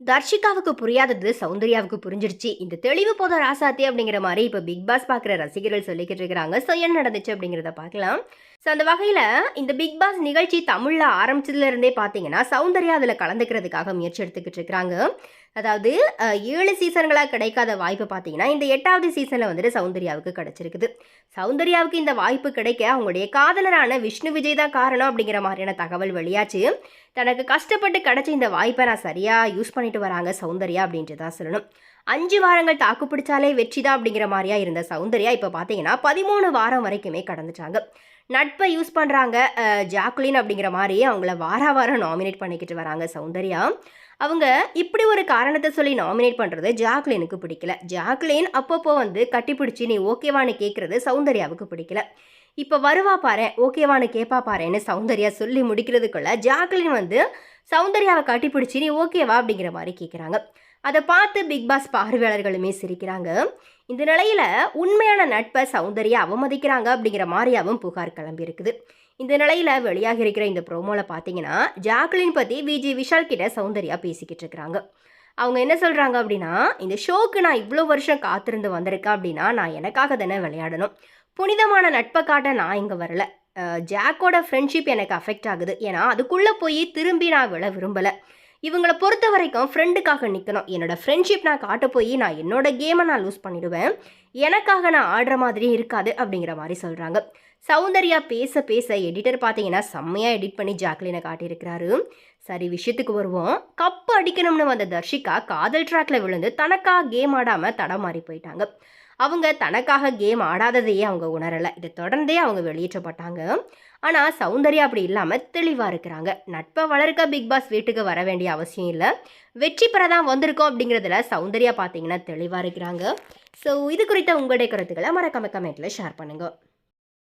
தர்ஷிகாவுக்கு புரியாதது சௌந்தர்யாவுக்கு புரிஞ்சிருச்சு. இந்த தெளிவு போத ராசாத்தி அப்படிங்கிற மாதிரி இப்போ பிக் பாஸ் பார்க்குற ரசிகர்கள் சொல்லிக்கிட்டு இருக்கிறாங்க. ஸோ என்ன நடந்துச்சு அப்படிங்கிறத பார்க்கலாம். ஸோ அந்த வகையில் இந்த பிக் பாஸ் நிகழ்ச்சி தமிழில் ஆரம்பிச்சதுல இருந்தே பார்த்தீங்கன்னா சௌந்தர்யா அதில் கலந்துக்கிறதுக்காக முயற்சி எடுத்துக்கிட்டு இருக்கிறாங்க. அதாவது ஏழு சீசன்களாக கிடைக்காத வாய்ப்பு பார்த்தீங்கன்னா இந்த எட்டாவது சீசனில் வந்துட்டு சௌந்தர்யாவுக்கு கிடச்சிருக்குது. சௌந்தர்யாவுக்கு இந்த வாய்ப்பு கிடைக்க அவங்களுடைய காதலரான விஷ்ணு விஜய் தான் காரணம் அப்படிங்கிற மாதிரியான தகவல் வெளியாச்சு. தனக்கு கஷ்டப்பட்டு கிடைச்ச இந்த வாய்ப்பை நான் சரியாக யூஸ் பண்ணிட்டு வராங்க சௌந்தர்யா அப்படின்ட்டு தான் சொல்லணும். அஞ்சு வாரங்கள் தாக்கு பிடிச்சாலே வெற்றி தான் அப்படிங்கிற மாதிரியா இருந்த சௌந்தர்யா இப்போ பார்த்தீங்கன்னா பதிமூணு வாரம் வரைக்குமே கடந்துட்டாங்க. நட்பை யூஸ் பண்ணுறாங்க ஜாக்குலின் அப்படிங்கிற மாதிரி அவங்கள வார வாரம் நாமினேட் பண்ணிக்கிட்டு வராங்க சௌந்தர்யா. அவங்க இப்படி ஒரு காரணத்தை சொல்லி நாமினேட் பண்ணுறது ஜாக்லினுக்கு பிடிக்கல. ஜாக்லின் அப்பப்போ வந்து கட்டிப்பிடிச்சி நீ ஓகேவான்னு கேட்குறது சௌந்தர்யாவுக்கு பிடிக்கல. இப்போ வருவா பாரு ஓகேவான்னு கேட்பா பாருன்னு சௌந்தர்யா சொல்லி முடிக்கிறதுக்குள்ள ஜாக்லின் வந்து சௌந்தர்யாவை கட்டிப்பிடிச்சி நீ ஓகேவா அப்படிங்கிற மாதிரி கேட்குறாங்க அதை பார்த்து பிக் பாஸ் பார்வையாளர்களுமே சிரிக்கிறாங்க. இந்த நிலையில் உண்மையான நட்பை சௌந்தர்யா அவமதிக்கிறாங்க அப்படிங்கிற மாதிரியாவும் புகார் கிளம்பி இருக்குது இந்த நிலையில் வெளியாக இருக்கிற இந்த ப்ரோமோவில் பார்த்தீங்கன்னா ஜாக்லின் பற்றி விஜி விஷால் கிட்ட சௌந்தர்யா பேசிக்கிட்டு இருக்கிறாங்க. அவங்க என்ன சொல்கிறாங்க அப்படின்னா இந்த ஷோக்கு நான் இவ்வளோ வருஷம் காத்திருந்து வந்திருக்கேன் அப்படின்னா நான் எனக்காக தானே விளையாடணும். புனிதமான நட்பை காட்ட நான் இங்கே வரல. ஜாக்கோட ஃப்ரெண்ட்ஷிப் எனக்கு அஃபெக்ட் ஆகுது. ஏன்னா அதுக்குள்ளே போய் திரும்பி நான் விழ விரும்பலை. இவங்களை பொறுத்த வரைக்கும் ஃப்ரெண்டுக்காக நிற்கணும் என்னோடய ஃப்ரெண்ட்ஷிப் நான் காட்ட போய் நான் என்னோட கேமை நான் லூஸ் பண்ணிவிடுவேன் எனக்காக நான் ஆடுற மாதிரி இருக்காது அப்படிங்கிற மாதிரி சொல்கிறாங்க சௌந்தர்யா பேச பேச எடிட்டர் பார்த்தீங்கன்னா செம்மையாக எடிட் பண்ணி ஜாக்லினை காட்டியிருக்கிறாரு. சரி விஷயத்துக்கு வருவோம். கப்பு அடிக்கணும்னு வந்த தர்ஷிகா காதல் ட்ராக்ல விழுந்து தனக்காக கேம் ஆடாமல் தடமாறி போயிட்டாங்க. அவங்க தனக்காக கேம் ஆடாததையே அவங்க உணரலை. இதை தொடர்ந்தே அவங்க வெளியேற்றப்பட்டாங்க. ஆனால் சௌந்தர்யா அப்படி இல்லாமல் தெளிவாக இருக்கிறாங்க. நட்பை வளர்க்க பிக் பாஸ் வீட்டுக்கு வர வேண்டிய அவசியம் இல்லை. வெற்றி பெற தான் வந்திருக்கோம் அப்படிங்கிறதுல சௌந்தர்யா பார்த்தீங்கன்னா தெளிவாக இருக்கிறாங்க. ஸோ இது குறித்த உங்களுடைய கருத்துக்களை மறக்காம கமெண்ட்டில் ஷேர் பண்ணுங்கள்